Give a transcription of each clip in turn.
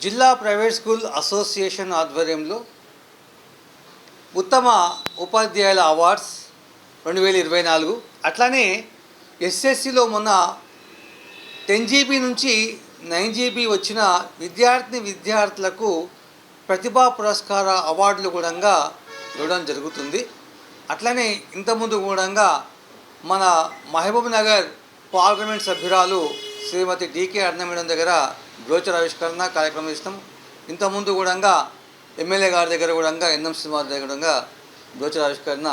జిల్లా private school association ఆధ్వర్యంలో ఉత్తమ ఉపాధ్యాయుల అవార్డ్స్ రెండు వేల ఇరవై నాలుగు అట్లానే ఎస్ఎస్సిలో మొన్న టెన్ జీబీ నుంచి నైన్ జీబీ వచ్చిన విద్యార్థిని విద్యార్థులకు ప్రతిభా పురస్కార అవార్డులు కూడా ఇవ్వడం జరుగుతుంది. అట్లనే ఇంతకుముందు కూడా మన మహబూబ్ నగర్ పార్లమెంట్ సభ్యురాలు శ్రీమతి డికే అన్నమేడం దగ్గర బ్రోచర్ ఆవిష్కరణ కార్యక్రమం ఇస్తాం ఇంతకుముందు కూడా ఎమ్మెల్యే గారి దగ్గర కూడా ఎన్ఎం శ్రీనివాస్ దగ్గర కూడా బ్రోచర్ ఆవిష్కరణ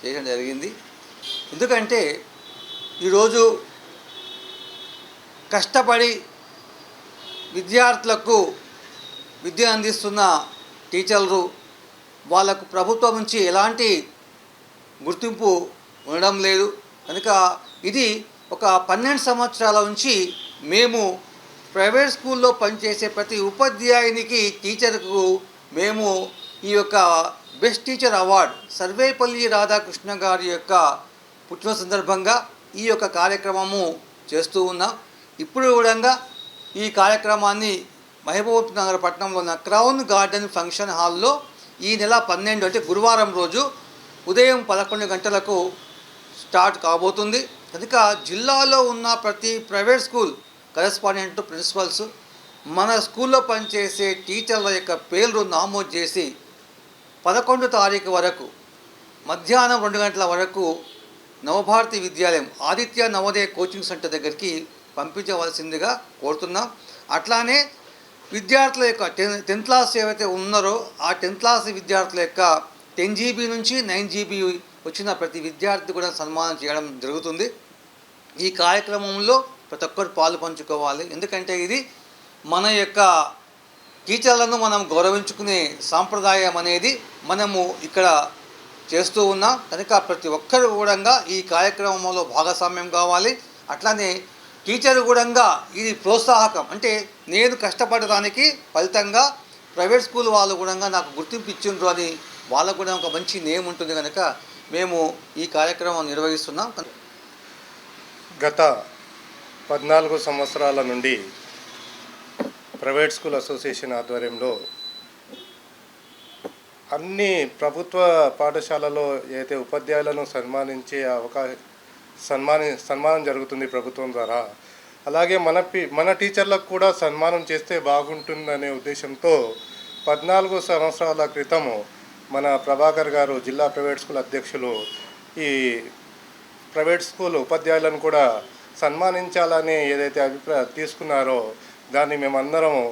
చేయడం జరిగింది. ఎందుకంటే ఈరోజు కష్టపడి విద్యార్థులకు విద్య అందిస్తున్న టీచర్లు వాళ్ళకు ప్రభుత్వం నుంచి ఎలాంటి గుర్తింపు ఉండడం లేదు. కనుక ఇది ఒక పన్నెండు సంవత్సరాల నుంచి మేము ప్రైవేట్ స్కూల్లో పనిచేసే ప్రతి ఉపాధ్యాయునికి టీచర్కు మేము ఈ యొక్క best teacher award Sarvepalli Radhakrishna గారి యొక్క పుట్టిన సందర్భంగా ఈ యొక్క కార్యక్రమము చేస్తూ ఉన్నాం. ఇప్పుడు కూడా ఈ కార్యక్రమాన్ని మహబూబ్ నగర్ పట్టణంలో ఉన్న క్రౌన్ గార్డెన్ ఫంక్షన్ హాల్లో ఈ నెల పన్నెండు అంటే గురువారం రోజు ఉదయం పదకొండు గంటలకు స్టార్ట్ కాబోతుంది. కనుక జిల్లాలో ఉన్న ప్రతి ప్రైవేట్ స్కూల్ కరెస్పాండెంట్ ప్రిన్సిపల్స్ మన స్కూల్లో పనిచేసే టీచర్ల యొక్క పేర్లు నామోదు చేసి పదకొండు తారీఖు వరకు మధ్యాహ్నం రెండు గంటల వరకు నవభారతి విద్యాలయం ఆదిత్య నవోదయ కోచింగ్ సెంటర్ దగ్గరికి పంపించవలసిందిగా కోరుతున్నాం. అట్లానే విద్యార్థుల యొక్క టెన్ టెన్త్ క్లాస్ ఏవైతే ఉన్నారో ఆ టెన్త్ క్లాస్ విద్యార్థుల యొక్క టెన్ జీబీ నుంచి నైన్ జీబీ వచ్చిన ప్రతి విద్యార్థి కూడా సన్మానం చేయడం జరుగుతుంది. ఈ కార్యక్రమంలో ప్రతి ఒక్కరు పాలు పంచుకోవాలి. ఎందుకంటే ఇది మన యొక్క టీచర్లను మనం గౌరవించుకునే సాంప్రదాయం అనేది మనము ఇక్కడ చేస్తూ ఉన్నాం. కనుక ప్రతి ఒక్కరు కూడా ఈ కార్యక్రమంలో భాగస్వామ్యం కావాలి. అట్లానే టీచర్ కూడా ఇది ప్రోత్సాహకం. అంటే నేను కష్టపడడానికి ఫలితంగా ప్రైవేట్ స్కూల్ వాళ్ళు కూడా నాకు గుర్తింపు ఇచ్చిండ్రు అని వాళ్ళకు కూడా ఒక మంచి నేమ్ ఉంటుంది. కనుక మేము ఈ కార్యక్రమం నిర్వహిస్తున్నాం. గత పద్నాలుగు సంవత్సరాల నుండి ప్రైవేట్ స్కూల్ అసోసియేషన్ ఆధ్వర్యంలో అన్ని ప్రభుత్వ పాఠశాలలో ఏదైతే ఉపాధ్యాయులను సన్మానించే అవకాశ సన్మాని సన్మానం జరుగుతుంది ప్రభుత్వం ద్వారా అలాగే మన పి మన టీచర్లకు కూడా సన్మానం చేస్తే బాగుంటుందనే ఉద్దేశంతో పద్నాలుగు సంవత్సరాల క్రితం మన ప్రభాకర్ గారు జిల్లా ప్రైవేట్ స్కూల్ అధ్యక్షులు ఈ ప్రైవేట్ స్కూల్ ఉపాధ్యాయులను కూడా సన్మానించాలని ఏదైతే అభిప్రాయం తీసుకున్నారో దాన్ని మేమందరము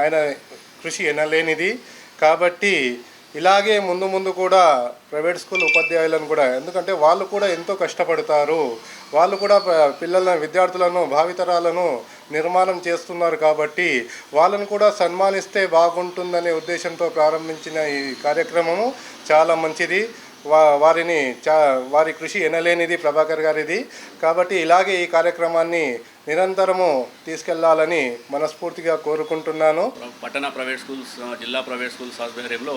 ఆయన కృషి ఎనలేనిది. కాబట్టి ఇలాగే ముందు ముందు కూడా ప్రైవేట్ స్కూల్ ఉపాధ్యాయులను కూడా ఎందుకంటే వాళ్ళు కూడా ఎంతో కష్టపడతారు. వాళ్ళు కూడా పిల్లలను పిల్లల విద్యార్థులను భావితరాలను నిర్మాణం చేస్తున్నారు కాబట్టి వాళ్ళను కూడా సన్మానిస్తే బాగుంటుందనే ఉద్దేశంతో ప్రారంభించిన ఈ కార్యక్రమము చాలా మంచిది. వా వారిని చా వారి కృషి ఎనలేనిది ప్రభాకర్ గారిది. కాబట్టి ఇలాగే ఈ కార్యక్రమాన్ని నిరంతరము తీసుకెళ్ళాలని మనస్ఫూర్తిగా కోరుకుంటున్నాను. పట్టణ ప్రైవేట్ స్కూల్స్ జిల్లా ప్రైవేట్ స్కూల్స్ ఆధ్వర్యంలో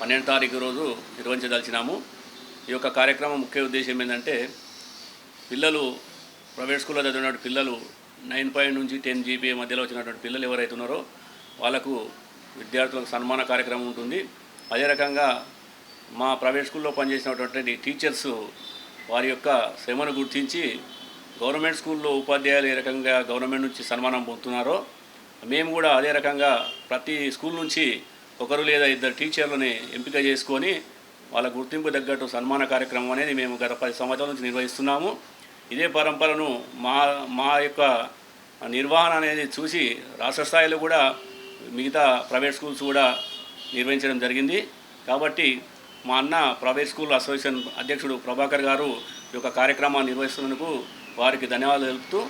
పన్నెండు తారీఖు రోజు నిర్వహించదలిచినాము. ఈ యొక్క కార్యక్రమం ముఖ్య ఉద్దేశం ఏంటంటే పిల్లలు ప్రైవేట్ స్కూల్లో చదివినటువంటి పిల్లలు నైన్ పాయింట్ నుంచి టెన్ జీబీ మధ్యలో వచ్చినటువంటి పిల్లలు ఎవరైతే ఉన్నారో వాళ్ళకు విద్యార్థులకు సన్మాన కార్యక్రమం ఉంటుంది. అదే రకంగా మా ప్రైవేట్ స్కూల్లో పనిచేసినటువంటి టీచర్స్ వారి యొక్క శ్రమను గుర్తించి గవర్నమెంట్ స్కూల్లో ఉపాధ్యాయులు ఏ రకంగా గవర్నమెంట్ నుంచి సన్మానం పొందుతున్నారో మేము కూడా అదే రకంగా ప్రతి స్కూల్ నుంచి ఒకరు లేదా ఇద్దరు టీచర్లని ఎంపిక చేసుకొని వాళ్ళ గుర్తింపు తగ్గట్టు సన్మాన కార్యక్రమం అనేది మేము గత పది సంవత్సరాల నుంచి నిర్వహిస్తున్నాము. ఇదే పరంపరను మా మా యొక్క నిర్వహణ అనేది చూసి రాష్ట్ర స్థాయిలో కూడా మిగతా ప్రైవేట్ స్కూల్స్ కూడా నిర్వహించడం జరిగింది. కాబట్టి మా అన్న ప్రైవేట్ స్కూల్ అసోసియేషన్ అధ్యక్షుడు ప్రభాకర్ గారు ఈ యొక్క కార్యక్రమాన్ని నిర్వహిస్తున్నందుకు వారికి ధన్యవాదాలు తెలుపుతూ